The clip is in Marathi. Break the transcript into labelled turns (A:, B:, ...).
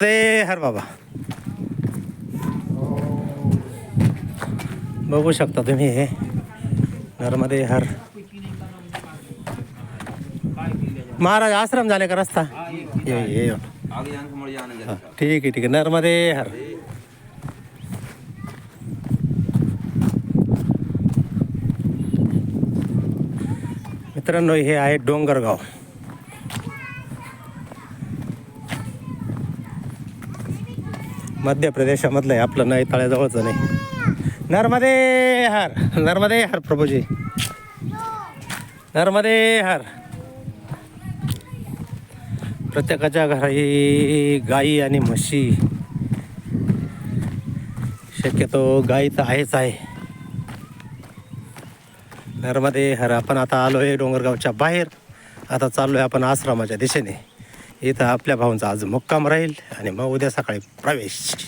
A: ते हर बाबा. बघू शकता तुम्ही हे. नर्मदे हर. महाराज आश्रम झाले का रस्ता? ये ये ठीक आहे ठीक आहे. नर्मदे हर. मित्रांनो हे आहे डोंगरगाव. मध्य प्रदेशामधलं आहे. आपलं नाही तळ्याजवळचं नाही. नर्मदे हर नर्मदे हर प्रभूजी. नर्मदे हर प्रत्येकाच्या घरी गाई आणि म्हशी. शक्यतो गाई तर आहेच आहे. नर्मदे हर आपण आता आलो आहे डोंगरगावच्या बाहेर. आता चाललो आहे आपण आश्रमाच्या दिशेने. इथं आपल्या भाऊंचा आज मुक्काम राहील आणि मग उद्या सकाळी प्रवेश.